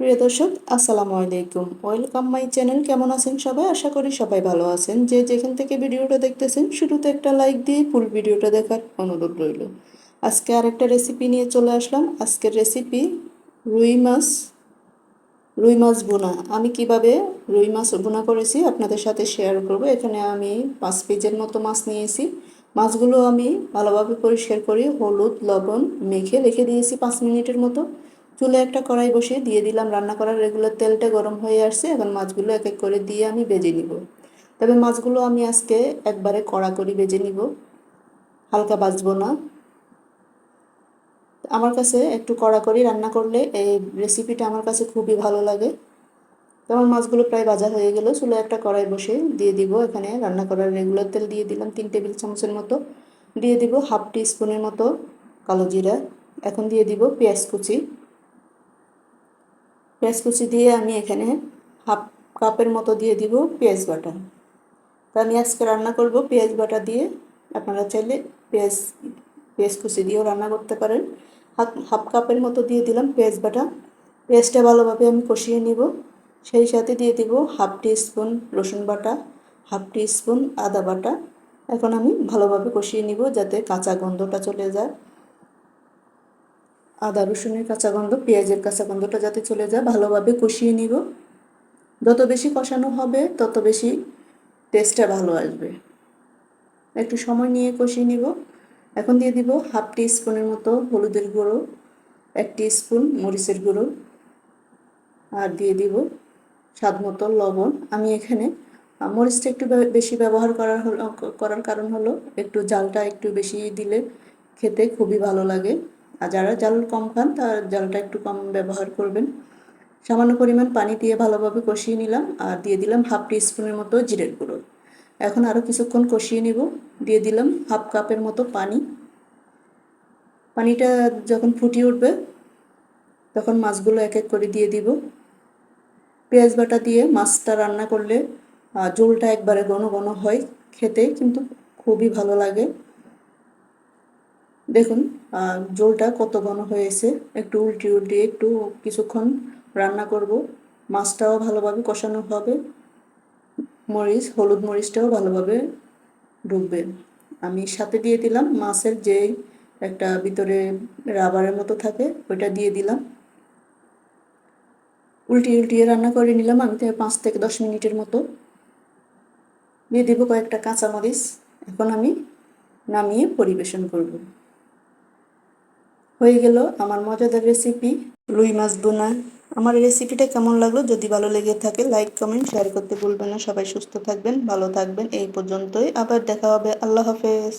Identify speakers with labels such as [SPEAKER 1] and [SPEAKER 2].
[SPEAKER 1] প্রিয় দর্শক, আসসালামু আলাইকুম। ওয়েলকাম মাই চ্যানেল কেমন আছেন সবাই? আশা করি সবাই ভালো আছেন। যে যেখান থেকে ভিডিওটা দেখতেছেন, শুরুতে একটা লাইক দিয়ে ফুল ভিডিওটা দেখার অনুরোধ রইল। আজকে আরেকটা রেসিপি নিয়ে চলে আসলাম। আজকের রেসিপি রুই মাছ রুই মাছ বোনা আমি কীভাবে রুই মাছ বোনা করেছি আপনাদের সাথে শেয়ার করব। এখানে আমি পাঁচ পিজের মতো মাছ নিয়েছি। মাছগুলো আমি ভালোভাবে পরিষ্কার করে হলুদ, লবণ মেখে রেখে দিয়েছি পাঁচ মিনিটের মতো। চুলে একটা কড়াই বসিয়ে দিয়ে দিলাম। রান্না করার রেগুলার তেলটা গরম হয়ে আসছে। এখন মাছগুলো এক এক করে দিয়ে আমি বেজে নিব। তবে মাছগুলো আমি আজকে একবারে কড়া করে বেজে নিব। হালকা বাজবো না। আমার কাছে একটু কড়া করে রান্না করলে এই রেসিপিটা আমার কাছে খুবই ভালো লাগে। আমার মাছগুলো প্রায় ভাজা হয়ে গেল। চুলে একটা কড়াই বসে দিয়ে দিব। এখানে রান্না করার রেগুলার তেল দিয়ে দিলাম তিন টেবিল চামচের মতো। দিয়ে দিব হাফ টি স্পুনের মতো কালো জিরা। এখন দিয়ে দিব পেঁয়াজ কুচি। পেঁয়াজ কুচি দিয়ে আমি এখানে হাফ কাপের মতো দিয়ে দিব পেঁয়াজ বাটা। তা আমি আজকে রান্না করব পেঁয়াজ বাটা দিয়ে। আপনারা চাইলে পেঁয়াজ পেঁয়াজ কুচি দিয়েও রান্না করতে পারেন। হাফ হাফ কাপের মতো দিয়ে দিলাম পেঁয়াজ বাটা। পেঁয়াজটা ভালোভাবে আমি কষিয়ে নিব। সেই সাথে দিয়ে দিব হাফ টি স্পুন রসুন বাটা, হাফ টি স্পুন আদা বাটা। এখন আমি ভালোভাবে কষিয়ে নিব যাতে কাঁচা গন্ধটা চলে যায়। আদা, রসুনের কাঁচা গন্ধ পেঁয়াজের কাঁচা গন্ধটা যাতে চলে যায়, ভালোভাবে কষিয়ে নিব। যত বেশি কষানো হবে, তত বেশি টেস্টটা ভালো আসবে। একটু সময় নিয়ে কষিয়ে নিব। এখন দিয়ে দিব হাফ টি স্পুনের মতো হলুদের গুঁড়ো, এক টি স্পুন মরিচের গুঁড়ো, আর দিয়ে দিব স্বাদ মতো লবণ। আমি এখানে মরিচটা একটু বেশি ব্যবহার করার করার কারণ হলো একটু জালটা একটু বেশি দিলে খেতে খুবই ভালো লাগে। আর যারা জাল কম খান, তার জালটা একটু কম ব্যবহার করবেন। সামান্য পরিমাণ পানি দিয়ে ভালোভাবে কষিয়ে নিলাম আর দিয়ে দিলাম হাফ টি স্পুনের মতো জিরের গুঁড়ো। এখন আরও কিছুক্ষণ কষিয়ে নিব। দিয়ে দিলাম হাফ কাপের মতো পানি। পানিটা যখন ফুটিয়ে উঠবে, তখন মাছগুলো এক এক করে দিয়ে দিব। পেঁয়াজ বাটা দিয়ে মাছটা রান্না করলে ঝোলটা একবারে ঘন ঘন হয় খেতে, কিন্তু খুবই ভালো লাগে। দেখুন ঝোলটা কত ঘন হয়েছে, একটু উল্টি উল্টি, একটু কিছুক্ষণ রান্না করব। মাছটাও ভালোভাবে কষানো হবে। মরিচ, হলুদ মরিচটাও ভালোভাবে ঢুকবে আমি সাথে দিয়ে দিলাম মাছের যে একটা ভিতরে রাবারের মতো থাকে, ওইটা দিয়ে দিলাম। উল্টিয়ে উল্টিয়ে রান্না করে নিলাম আমি পাঁচ থেকে দশ মিনিটের মতো। দিয়ে দেবো কয়েকটা কাঁচামরিচ। এখন আমি নামিয়ে পরিবেশন করব। হয়ে গেল আমার মজাদার রেসিপি রুই মাছ বোনা। আমার রেসিপিটা কেমন লাগল যদি ভালো লেগে থাকে লাইক কমেন্ট শেয়ার করতে ভুলবেন না। সবাই সুস্থ থাকবেন, ভালো থাকবেন। এই পর্যন্তই। আবার দেখা হবে। আল্লাহ হাফেজ।